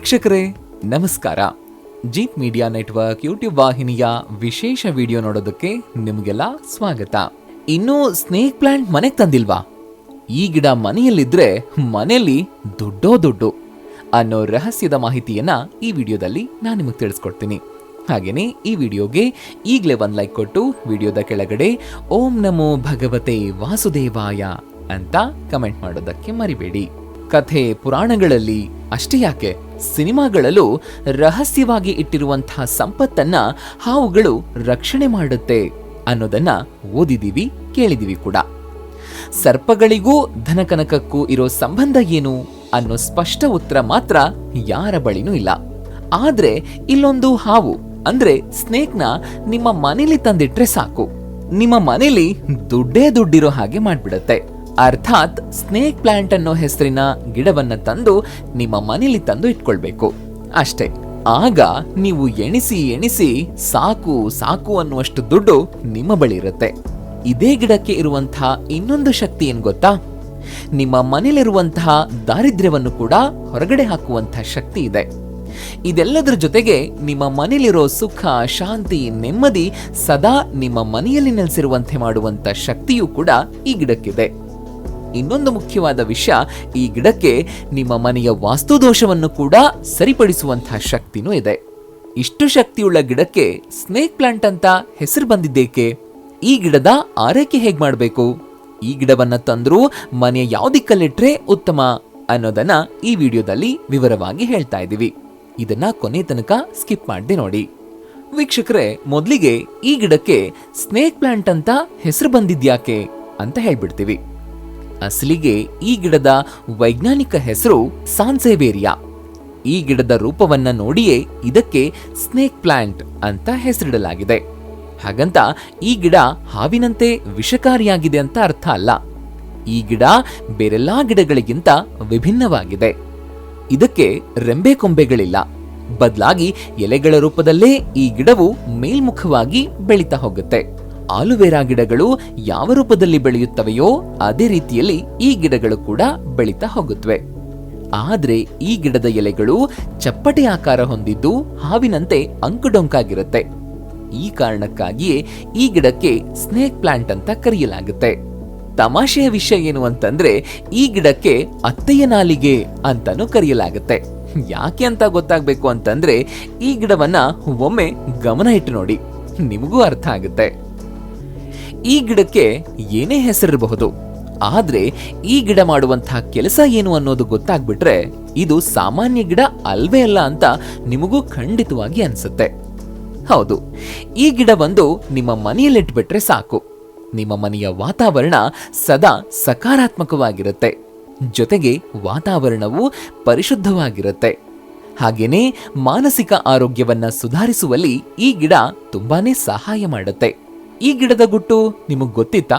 ವೀಕ್ಷಕರೇ, ನಮಸ್ಕಾರ. Jeep media network YouTube ವಾಹಿನಿಯ ವಿಶೇಷ ವಿಡಿಯೋ ನೋಡೋದಕ್ಕೆ ನಿಮಗೆಲ್ಲ ಸ್ವಾಗತ. ಇನ್ನು ಸ್ನೇಕ್ ಪ್ಲಾಂಟ್ ಮನೆಗೆ ತಂದಿಲ್ವಾ? ಈ ಗಿಡ ಮನೆಯಲ್ಲಿದ್ರೆ ಮನೆಯಲ್ಲಿ ದುಡ್ಡೋ ದುಡ್ಡು ಅನ್ನೋ ರಹಸ್ಯದ ಮಾಹಿತಿಯನ್ನ ಈ ವಿಡಿಯೋದಲ್ಲಿ ನಾನು ನಿಮಗೆ ತಿಳಿಸ್ಕೊಡ್ತೀನಿ. ಹಾಗೇನೆ ಈ ವಿಡಿಯೋಗೆ ಈಗಲೇ ಒಂದು ಲೈಕ್ ಕೊಟ್ಟು ವಿಡಿಯೋದ ಕೆಳಗಡೆ ಓಂ ನಮೋ ಭಗವತೆ ವಾಸುದೇವಾಯ ಅಂತ ಕಮೆಂಟ್ ಮಾಡೋದಕ್ಕೆ ಮರಿಬೇಡಿ. ಕಥೆ ಪುರಾಣಗಳಲ್ಲಿ ಅಷ್ಟೇ ಯಾಕೆ? ಸಿನಿಮಾಗಳಲ್ಲೂ ರಹಸ್ಯವಾಗಿ ಇಟ್ಟಿರುವಂತಹ ಸಂಪತ್ತನ್ನ ಹಾವುಗಳು ರಕ್ಷಣೆ ಮಾಡುತ್ತೆ ಅನ್ನೋದನ್ನ ಓದಿದೀವಿ, ಕೇಳಿದೀವಿ ಕೂಡ. ಸರ್ಪಗಳಿಗೂ ಧನಕನಕಕ್ಕೂ ಇರೋ ಸಂಬಂಧ ಏನು ಅನ್ನೋ ಸ್ಪಷ್ಟ ಉತ್ತರ ಮಾತ್ರ ಯಾರ ಬಳಿನೂ ಇಲ್ಲ. ಆದ್ರೆ ಇಲ್ಲೊಂದು ಹಾವು, ಅಂದ್ರೆ ಸ್ನೇಕ್ನ ನಿಮ್ಮ ಮನೇಲಿ ತಂದಿಟ್ರೆ ಸಾಕು. ನಿಮ್ಮ ಮನೇಲಿ ದುಡ್ಡೇ ದುಡ್ಡಿರೋ ಹಾಗೆ ಮಾಡ್ಬಿಡತ್ತೆ. ಅರ್ಥಾತ್ ಸ್ನೇಕ್ ಪ್ಲಾಂಟ್ ಅನ್ನೋ ಹೆಸರಿನ ಗಿಡವನ್ನು ತಂದು ನಿಮ್ಮ ಮನೇಲಿ ತಂದು ಇಟ್ಕೊಳ್ಬೇಕು. ಅಷ್ಟೇ, ಆಗ ನೀವು ಎಣಿಸಿ ಎಣಿಸಿ ಸಾಕು ಸಾಕು ಅನ್ನುವಷ್ಟು ದುಡ್ಡು ನಿಮ್ಮ ಬಳಿ ಇರುತ್ತೆ. ಇದೇ ಗಿಡಕ್ಕೆ ಇರುವಂತಹ ಇನ್ನೊಂದು ಶಕ್ತಿ ಏನು ಗೊತ್ತಾ? ನಿಮ್ಮ ಮನೇಲಿರುವಂತಹ ದಾರಿದ್ರ್ಯವನ್ನು ಕೂಡ ಹೊರಗಡೆ ಹಾಕುವಂತಹ ಶಕ್ತಿ ಇದೆ. ಇದೆಲ್ಲದರ ಜೊತೆಗೆ ನಿಮ್ಮ ಮನೇಲಿರೋ ಸುಖ, ಶಾಂತಿ, ನೆಮ್ಮದಿ ಸದಾ ನಿಮ್ಮ ಮನೆಯಲ್ಲಿ ನೆಲೆಸಿರುವಂತೆ ಮಾಡುವಂತ ಶಕ್ತಿಯೂ ಕೂಡ ಈ ಗಿಡಕ್ಕಿದೆ. ಇನ್ನೊಂದು ಮುಖ್ಯವಾದ ವಿಷಯ ಈ ಗಿಡಕ್ಕೆ ನಿಮ್ಮ ಮನೆಯ ವಾಸ್ತುದೋಷವನ್ನು ಕೂಡ ಸರಿಪಡಿಸುವಂತಹ ಶಕ್ತಿನೂ ಇದೆ. ಇಷ್ಟು ಶಕ್ತಿಯುಳ್ಳ ಗಿಡಕ್ಕೆ ಸ್ನೇಕ್ ಪ್ಲಾಂಟ್ ಅಂತ ಹೆಸರು ಬಂದಿದ್ದೇಕೆ? ಈ ಗಿಡದ ಆರೈಕೆ ಹೇಗ್ ಮಾಡಬೇಕು? ಈ ಗಿಡವನ್ನ ತಂದ್ರೂ ಮನೆಯ ಯಾವ ದಿಕ್ಕಲ್ಲಿಟ್ರೆ ಉತ್ತಮ ಅನ್ನೋದನ್ನ ಈ ವಿಡಿಯೋದಲ್ಲಿ ವಿವರವಾಗಿ ಹೇಳ್ತಾ ಇದ್ದೀವಿ. ಇದನ್ನ ಕೊನೆ ತನಕ ಸ್ಕಿಪ್ ಮಾಡದೆ ನೋಡಿ. ವೀಕ್ಷಕರೇ, ಮೊದಲಿಗೆ ಈ ಗಿಡಕ್ಕೆ ಸ್ನೇಕ್ ಪ್ಲಾಂಟ್ ಅಂತ ಹೆಸರು ಬಂದಿದ್ಯಾಕೆ ಅಂತ ಹೇಳ್ಬಿಡ್ತೀವಿ. ಅಸಲಿಗೆ ಈ ಗಿಡದ ವೈಜ್ಞಾನಿಕ ಹೆಸರು ಸಾನ್ಸೇವೇರಿಯಾ. ಈ ಗಿಡದ ರೂಪವನ್ನ ನೋಡಿಯೇ ಇದಕ್ಕೆ ಸ್ನೇಕ್ ಪ್ಲಾಂಟ್ ಅಂತ ಹೆಸರಿಡಲಾಗಿದೆ. ಹಾಗಂತ ಈ ಗಿಡ ಹಾವಿನಂತೆ ವಿಷಕಾರಿಯಾಗಿದೆ ಅಂತ ಅರ್ಥ ಅಲ್ಲ. ಈ ಗಿಡ ಬೇರೆಲ್ಲಾ ಗಿಡಗಳಿಗಿಂತ ವಿಭಿನ್ನವಾಗಿದೆ. ಇದಕ್ಕೆ ರೆಂಬೆ ಕೊಂಬೆಗಳಿಲ್ಲ. ಬದಲಾಗಿ ಎಲೆಗಳ ರೂಪದಲ್ಲೇ ಈ ಗಿಡವು ಮೇಲ್ಮುಖವಾಗಿ ಬೆಳೀತಾ ಹೋಗುತ್ತೆ. ಆಲುವೆರಾ ಗಿಡಗಳು ಯಾವ ರೂಪದಲ್ಲಿ ಬೆಳೆಯುತ್ತವೆಯೋ ಅದೇ ರೀತಿಯಲ್ಲಿ ಈ ಗಿಡಗಳು ಕೂಡ ಬೆಳೀತಾ ಹೋಗುತ್ತವೆ. ಆದರೆ ಈ ಗಿಡದ ಎಲೆಗಳು ಚಪ್ಪಟೆ ಆಕಾರ ಹೊಂದಿದ್ದು ಹಾವಿನಂತೆ ಅಂಕುಡೊಂಕಾಗಿರುತ್ತೆ. ಈ ಕಾರಣಕ್ಕಾಗಿಯೇ ಈ ಗಿಡಕ್ಕೆ ಸ್ನೇಕ್ ಪ್ಲಾಂಟ್ ಅಂತ ಕರೆಯಲಾಗುತ್ತೆ. ತಮಾಷೆಯ ವಿಷಯ ಏನು ಅಂತಂದ್ರೆ ಈ ಗಿಡಕ್ಕೆ ಅತ್ತೆಯ ನಾಲಿಗೆ ಅಂತಾನೂ ಕರೆಯಲಾಗುತ್ತೆ. ಯಾಕೆ ಅಂತ ಗೊತ್ತಾಗಬೇಕು ಅಂತಂದ್ರೆ ಈ ಗಿಡವನ್ನ ಒಮ್ಮೆ ಗಮನ ಇಟ್ಟು ನೋಡಿ. ನಿಮಗೂ ಅರ್ಥ ಆಗುತ್ತೆ. ಈ ಗಿಡಕ್ಕೆ ಏನೇ ಹೆಸರಿರಬಹುದು. ಆದ್ರೆ ಈ ಗಿಡ ಮಾಡುವಂತಹ ಕೆಲಸ ಏನು ಅನ್ನೋದು ಗೊತ್ತಾಗ್ಬಿಟ್ರೆ ಇದು ಸಾಮಾನ್ಯ ಗಿಡ ಅಲ್ವೇ ಅಲ್ಲ ಅಂತ ನಿಮಗೂ ಖಂಡಿತವಾಗಿ ಅನ್ಸುತ್ತೆ. ಹೌದು, ಈ ಗಿಡ ಬಂದು ನಿಮ್ಮ ಮನೆಯಲ್ಲಿಟ್ಬಿಟ್ರೆ ಸಾಕು. ನಿಮ್ಮ ಮನೆಯ ವಾತಾವರಣ ಸದಾ ಸಕಾರಾತ್ಮಕವಾಗಿರುತ್ತೆ. ಜೊತೆಗೆ ವಾತಾವರಣವು ಪರಿಶುದ್ಧವಾಗಿರುತ್ತೆ. ಹಾಗೇನೇ ಮಾನಸಿಕ ಆರೋಗ್ಯವನ್ನ ಸುಧಾರಿಸುವಲ್ಲಿ ಈ ಗಿಡ ತುಂಬಾನೇ ಸಹಾಯ ಮಾಡುತ್ತೆ. ಈ ಗಿಡದ ಗುಟ್ಟು ನಿಮಗೆ ಗೊತ್ತಿತ್ತಾ?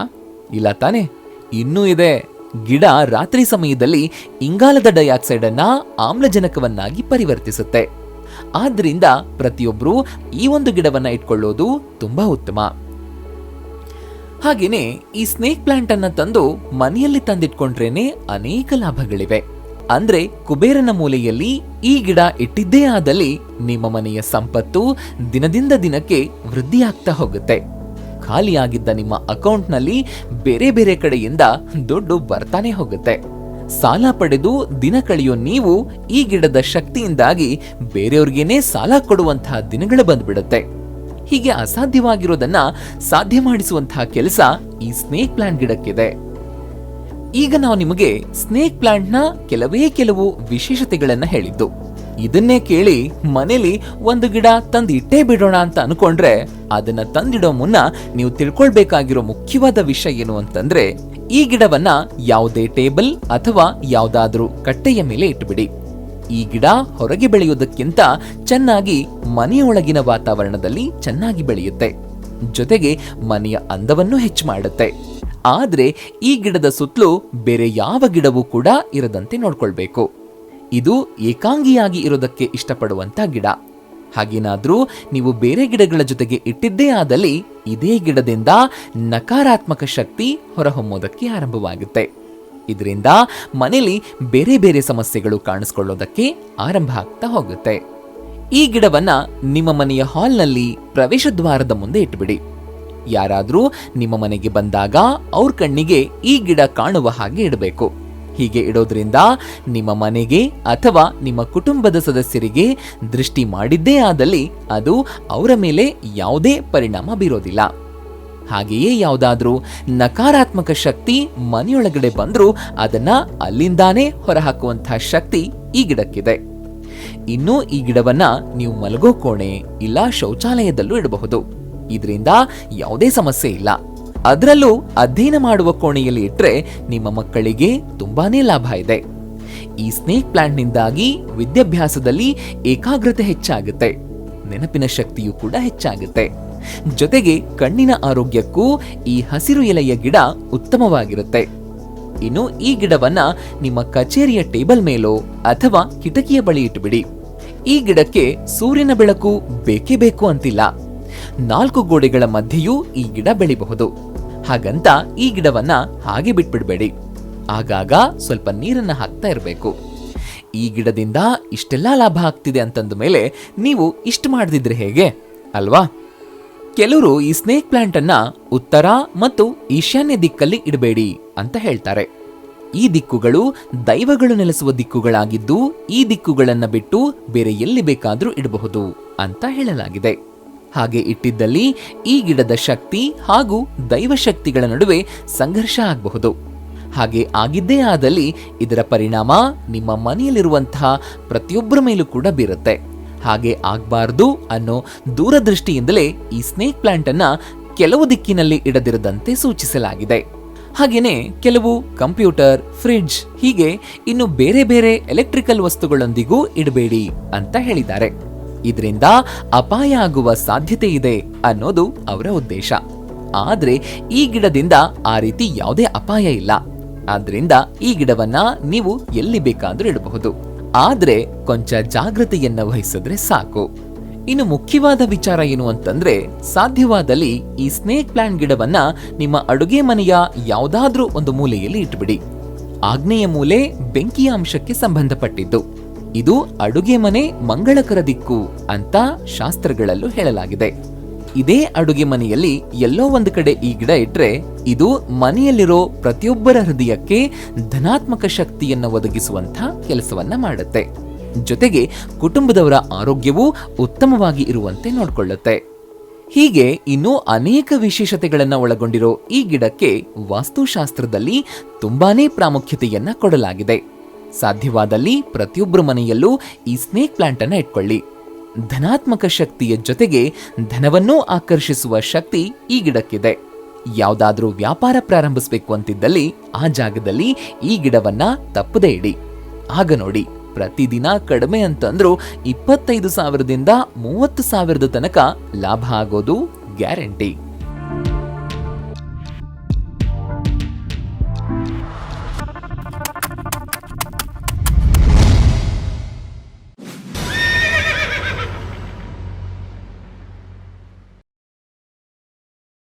ಇಲ್ಲ ತಾನೆ. ಇನ್ನೂ ಇದೆ. ಗಿಡ ರಾತ್ರಿ ಸಮಯದಲ್ಲಿ ಇಂಗಾಲದ ಡೈಆಕ್ಸೈಡ್ ಅನ್ನ ಆಮ್ಲಜನಕವನ್ನಾಗಿ ಪರಿವರ್ತಿಸುತ್ತೆ. ಆದ್ರಿಂದ ಪ್ರತಿಯೊಬ್ಬರು ಈ ಒಂದು ಗಿಡವನ್ನ ಇಟ್ಕೊಳ್ಳೋದು ತುಂಬಾ ಉತ್ತಮ. ಹಾಗೇನೆ ಈ ಸ್ನೇಕ್ ಪ್ಲಾಂಟ್ ಅನ್ನ ತಂದು ಮನೆಯಲ್ಲಿ ತಂದಿಟ್ಕೊಂಡ್ರೇನೆ ಅನೇಕ ಲಾಭಗಳಿವೆ. ಅಂದ್ರೆ ಕುಬೇರನ ಮೂಲೆಯಲ್ಲಿ ಈ ಗಿಡ ಇಟ್ಟಿದ್ದೇ ಆದಲ್ಲಿ ನಿಮ್ಮ ಮನೆಯ ಸಂಪತ್ತು ದಿನದಿಂದ ದಿನಕ್ಕೆ ವೃದ್ಧಿಯಾಗ್ತಾ ಹೋಗುತ್ತೆ. ಖಾಲಿಯಾಗಿದ್ದ ನಿಮ್ಮ ಅಕೌಂಟ್ನಲ್ಲಿ ಬೇರೆ ಬೇರೆ ಕಡೆಯಿಂದ ದುಡ್ಡು ಬರ್ತಾನೆ ಹೋಗುತ್ತೆ. ಸಾಲ ಪಡೆದು ದಿನ ಕಳೆಯೋ ನೀವು ಈ ಗಿಡದ ಶಕ್ತಿಯಿಂದಾಗಿ ಬೇರೆಯವ್ರಿಗೇನೆ ಸಾಲ ಕೊಡುವಂತಹ ದಿನಗಳು ಬಂದ್ಬಿಡುತ್ತೆ. ಹೀಗೆ ಅಸಾಧ್ಯವಾಗಿರೋದನ್ನ ಸಾಧ್ಯ ಮಾಡಿಸುವಂತಹ ಕೆಲಸ ಈ ಸ್ನೇಕ್ ಪ್ಲಾಂಟ್ ಗಿಡಕ್ಕಿದೆ. ಈಗ ನಾವು ನಿಮಗೆ ಸ್ನೇಕ್ ಪ್ಲಾಂಟ್ನ ಕೆಲವೇ ಕೆಲವು ವಿಶೇಷತೆಗಳನ್ನು ಹೇಳಿದ್ದು. ಇದನ್ನೇ ಕೇಳಿ ಮನೇಲಿ ಒಂದು ಗಿಡ ತಂದಿಟ್ಟೇ ಬಿಡೋಣ ಅಂತ ಅನ್ಕೊಂಡ್ರೆ ಅದನ್ನ ತಂದಿಡೋ ಮುನ್ನ ನೀವು ತಿಳ್ಕೊಳ್ಬೇಕಾಗಿರೋ ಮುಖ್ಯವಾದ ವಿಷಯ ಏನು ಅಂತಂದ್ರೆ ಈ ಗಿಡವನ್ನ ಯಾವುದೇ ಟೇಬಲ್ ಅಥವಾ ಯಾವುದಾದ್ರೂ ಕಟ್ಟೆಯ ಮೇಲೆ ಇಟ್ಟುಬಿಡಿ ಈ ಗಿಡ ಹೊರಗೆ ಬೆಳೆಯುವುದಕ್ಕಿಂತ ಚೆನ್ನಾಗಿ ಮನೆಯೊಳಗಿನ ವಾತಾವರಣದಲ್ಲಿ ಚೆನ್ನಾಗಿ ಬೆಳೆಯುತ್ತೆ. ಜೊತೆಗೆ ಮನೆಯ ಅಂದವನ್ನು ಹೆಚ್ಚು ಮಾಡುತ್ತೆ. ಆದ್ರೆ ಈ ಗಿಡದ ಸುತ್ತಲೂ ಬೇರೆ ಯಾವ ಗಿಡವೂ ಕೂಡ ಇರದಂತೆ ನೋಡ್ಕೊಳ್ಬೇಕು. ಇದು ಏಕಾಂಗಿಯಾಗಿ ಇರೋದಕ್ಕೆ ಇಷ್ಟಪಡುವಂಥ ಗಿಡ. ಹಾಗೇನಾದರೂ ನೀವು ಬೇರೆ ಗಿಡಗಳ ಜೊತೆಗೆ ಇಟ್ಟಿದ್ದೇ ಆದಲ್ಲಿ ಇದೇ ಗಿಡದಿಂದ ನಕಾರಾತ್ಮಕ ಶಕ್ತಿ ಹೊರಹೊಮ್ಮೋದಕ್ಕೆ ಆರಂಭವಾಗುತ್ತೆ. ಇದರಿಂದ ಮನೆಯಲ್ಲಿ ಬೇರೆ ಬೇರೆ ಸಮಸ್ಯೆಗಳು ಕಾಣಿಸ್ಕೊಳ್ಳೋದಕ್ಕೆ ಆರಂಭ ಆಗ್ತಾ ಹೋಗುತ್ತೆ. ಈ ಗಿಡವನ್ನ ನಿಮ್ಮ ಮನೆಯ ಹಾಲ್ನಲ್ಲಿ ಪ್ರವೇಶ ದ್ವಾರದ ಮುಂದೆ ಇಟ್ಬಿಡಿ. ಯಾರಾದರೂ ನಿಮ್ಮ ಮನೆಗೆ ಬಂದಾಗ ಅವ್ರ ಕಣ್ಣಿಗೆ ಈ ಗಿಡ ಕಾಣುವ ಹಾಗೆ ಇಡಬೇಕು. ಹೀಗೆ ಇಡೋದ್ರಿಂದ ನಿಮ್ಮ ಮನೆಗೆ ಅಥವಾ ನಿಮ್ಮ ಕುಟುಂಬದ ಸದಸ್ಯರಿಗೆ ದೃಷ್ಟಿ ಮಾಡಿದ್ದೇ ಆದಲ್ಲಿ ಅದು ಅವರ ಮೇಲೆ ಯಾವುದೇ ಪರಿಣಾಮ ಬೀರೋದಿಲ್ಲ. ಹಾಗೆಯೇ ಯಾವುದಾದ್ರೂ ನಕಾರಾತ್ಮಕ ಶಕ್ತಿ ಮನೆಯೊಳಗಡೆ ಬಂದರೂ ಅದನ್ನ ಅಲ್ಲಿಂದಾನೇ ಹೊರಹಾಕುವಂತಹ ಶಕ್ತಿ ಈ ಗಿಡಕ್ಕಿದೆ. ಇನ್ನು ಈ ಗಿಡವನ್ನ ನೀವು ಮಲಗೋ ಕೋಣೆ ಇಲ್ಲ ಶೌಚಾಲಯದಲ್ಲೂ ಇಡಬಹುದು. ಇದರಿಂದ ಯಾವುದೇ ಸಮಸ್ಯೆ ಇಲ್ಲ. ಅದರಲ್ಲೂ ಅಧ್ಯಯನ ಮಾಡುವ ಕೋಣೆಯಲ್ಲಿ ಇಟ್ಟರೆ ನಿಮ್ಮ ಮಕ್ಕಳಿಗೆ ತುಂಬಾನೇ ಲಾಭ ಇದೆ. ಈ ಸ್ನೇಕ್ ಪ್ಲಾಂಟ್ನಿಂದಾಗಿ ವಿದ್ಯಾಭ್ಯಾಸದಲ್ಲಿ ಏಕಾಗ್ರತೆ ಹೆಚ್ಚಾಗುತ್ತೆ. ನೆನಪಿನ ಶಕ್ತಿಯೂ ಕೂಡ ಹೆಚ್ಚಾಗುತ್ತೆ. ಜೊತೆಗೆ ಕಣ್ಣಿನ ಆರೋಗ್ಯಕ್ಕೂ ಈ ಹಸಿರು ಎಲೆಯ ಗಿಡ ಉತ್ತಮವಾಗಿರುತ್ತೆ. ಇನ್ನು ಈ ಗಿಡವನ್ನ ನಿಮ್ಮ ಕಚೇರಿಯ ಟೇಬಲ್ ಮೇಲೋ ಅಥವಾ ಕಿಟಕಿಯ ಬಳಿ ಇಟ್ಟುಬಿಡಿ ಈ ಗಿಡಕ್ಕೆ ಸೂರ್ಯನ ಬೆಳಕು ಬೇಕೇ ಬೇಕು ಅಂತಿಲ್ಲ. ನಾಲ್ಕು ಗೋಡೆಗಳ ಮಧ್ಯೆಯೂ ಈ ಗಿಡ ಬೆಳಿಬಹುದು. ಹಾಗಂತ ಈ ಗಿಡವನ್ನ ಹಾಗೆ ಬಿಟ್ಬಿಡ್ಬೇಡಿ. ಆಗಾಗ ಸ್ವಲ್ಪ ನೀರನ್ನ ಹಾಕ್ತಾ ಇರಬೇಕು. ಈ ಗಿಡದಿಂದ ಇಷ್ಟೆಲ್ಲಾ ಲಾಭ ಆಗ್ತಿದೆ ಅಂತಂದ ಮೇಲೆ ನೀವು ಇಷ್ಟು ಮಾಡದಿದ್ರೆ ಹೇಗೆ? ಅಲ್ವಾ? ಕೆಲವರು ಈ ಸ್ನೇಕ್ ಪ್ಲಾಂಟ್ ಅನ್ನ ಉತ್ತರ ಮತ್ತು ಈಶಾನ್ಯ ದಿಕ್ಕಲ್ಲಿ ಇಡಬೇಡಿ ಅಂತ ಹೇಳ್ತಾರೆ. ಈ ದಿಕ್ಕುಗಳು ದೈವಗಳು ನೆಲೆಸುವ ದಿಕ್ಕುಗಳಾಗಿದ್ದು ಈ ದಿಕ್ಕುಗಳನ್ನು ಬಿಟ್ಟು ಬೇರೆ ಎಲ್ಲಿ ಬೇಕಾದರೂ ಇಡಬಹುದು ಅಂತ ಹೇಳಲಾಗಿದೆ. ಹಾಗೆ ಇಟ್ಟಿದ್ದಲ್ಲಿ ಈ ಗಿಡದ ಶಕ್ತಿ ಹಾಗೂ ದೈವಶಕ್ತಿಗಳ ನಡುವೆ ಸಂಘರ್ಷ ಆಗಬಹುದು. ಹಾಗೆ ಆಗಿದ್ದೇ ಆದಲ್ಲಿ ಇದರ ಪರಿಣಾಮ ನಿಮ್ಮ ಮನೆಯಲ್ಲಿರುವಂತಹ ಪ್ರತಿಯೊಬ್ಬರ ಮೇಲೂ ಕೂಡ ಬೀರುತ್ತೆ. ಹಾಗೆ ಆಗಬಾರ್ದು ಅನ್ನೋ ದೂರದೃಷ್ಟಿಯಿಂದಲೇ ಈ ಸ್ನೇಕ್ ಪ್ಲಾಂಟ್ ಅನ್ನ ಕೆಲವು ದಿಕ್ಕಿನಲ್ಲಿ ಇಡದಿರದಂತೆ ಸೂಚಿಸಲಾಗಿದೆ. ಹಾಗೆಯೇ ಕೆಲವು ಕಂಪ್ಯೂಟರ್, ಫ್ರಿಡ್ಜ್ ಹೀಗೆ ಇನ್ನು ಬೇರೆ ಬೇರೆ ಎಲೆಕ್ಟ್ರಿಕಲ್ ವಸ್ತುಗಳೊಂದಿಗೂ ಇಡಬೇಡಿ ಅಂತ ಹೇಳಿದ್ದಾರೆ. ಇದರಿಂದ ಅಪಾಯ ಆಗುವ ಸಾಧ್ಯತೆ ಇದೆ ಅನ್ನೋದು ಅವರ ಉದ್ದೇಶ. ಆದರೆ ಈ ಗಿಡದಿಂದ ಆ ರೀತಿ ಯಾವುದೇ ಅಪಾಯ ಇಲ್ಲ. ಆದ್ರಿಂದ ಈ ಗಿಡವನ್ನ ನೀವು ಎಲ್ಲಿ ಬೇಕಾದ್ರೂ ಇಡಬಹುದು. ಆದ್ರೆ ಕೊಂಚ ಜಾಗೃತೆಯನ್ನ ವಹಿಸಿದ್ರೆ ಸಾಕು. ಇನ್ನು ಮುಖ್ಯವಾದ ವಿಚಾರ ಏನು ಅಂತಂದ್ರೆ ಸಾಧ್ಯವಾದಲ್ಲಿ ಈ ಸ್ನೇಕ್ ಪ್ಲಾಂಟ್ ಗಿಡವನ್ನ ನಿಮ್ಮ ಅಡುಗೆ ಮನೆಯ ಯಾವುದಾದ್ರೂ ಒಂದು ಮೂಲೆಯಲ್ಲಿ ಇಟ್ಬಿಡಿ. ಆಗ್ನೇಯ ಮೂಲೆ ಬೆಂಕಿಯ ಅಂಶಕ್ಕೆ ಸಂಬಂಧಪಟ್ಟಿದ್ದು. ಇದು ಅಡುಗೆ ಮನೆ ಮಂಗಳಕರ ದಿಕ್ಕು ಅಂತ ಶಾಸ್ತ್ರಗಳಲ್ಲೂ ಹೇಳಲಾಗಿದೆ. ಇದೇ ಅಡುಗೆ ಮನೆಯಲ್ಲಿ ಎಲ್ಲೋ ಒಂದು ಕಡೆ ಈ ಗಿಡ ಇಟ್ರೆ ಇದು ಮನೆಯಲ್ಲಿರೋ ಪ್ರತಿಯೊಬ್ಬರ ಹೃದಯಕ್ಕೆ ಧನಾತ್ಮಕ ಶಕ್ತಿಯನ್ನು ಒದಗಿಸುವಂತ ಕೆಲಸವನ್ನ ಮಾಡುತ್ತೆ. ಜೊತೆಗೆ ಕುಟುಂಬದವರ ಆರೋಗ್ಯವೂ ಉತ್ತಮವಾಗಿ ಇರುವಂತೆ ನೋಡಿಕೊಳ್ಳುತ್ತೆ. ಹೀಗೆ ಇನ್ನೂ ಅನೇಕ ವಿಶೇಷತೆಗಳನ್ನು ಒಳಗೊಂಡಿರೋ ಈ ಗಿಡಕ್ಕೆ ವಾಸ್ತುಶಾಸ್ತ್ರದಲ್ಲಿ ತುಂಬಾನೇ ಪ್ರಾಮುಖ್ಯತೆಯನ್ನ ಕೊಡಲಾಗಿದೆ. ಸಾಧ್ಯವಾದಲ್ಲಿ ಪ್ರತಿಯೊಬ್ಬರ ಮನೆಯಲ್ಲೂ ಈ ಸ್ನೇಕ್ ಪ್ಲಾಂಟ್ ಅನ್ನ ಇಟ್ಕೊಳ್ಳಿ. ಧನಾತ್ಮಕ ಶಕ್ತಿಯ ಜೊತೆಗೆ ಧನವನ್ನೂ ಆಕರ್ಷಿಸುವ ಶಕ್ತಿ ಈ ಗಿಡಕ್ಕಿದೆ. ಯಾವುದಾದ್ರೂ ವ್ಯಾಪಾರ ಪ್ರಾರಂಭಿಸಬೇಕು ಅಂತಿದ್ದಲ್ಲಿ ಆ ಜಾಗದಲ್ಲಿ ಈ ಗಿಡವನ್ನ ತಪ್ಪದೇ ಇಡಿ. ಆಗ ನೋಡಿ, ಪ್ರತಿದಿನ ಕಡಿಮೆ ಅಂತಂದ್ರೂ ಇಪ್ಪತ್ತೈದು ಸಾವಿರದಿಂದ ಮೂವತ್ತು ಸಾವಿರದ ತನಕ ಲಾಭ ಆಗೋದು ಗ್ಯಾರಂಟಿ.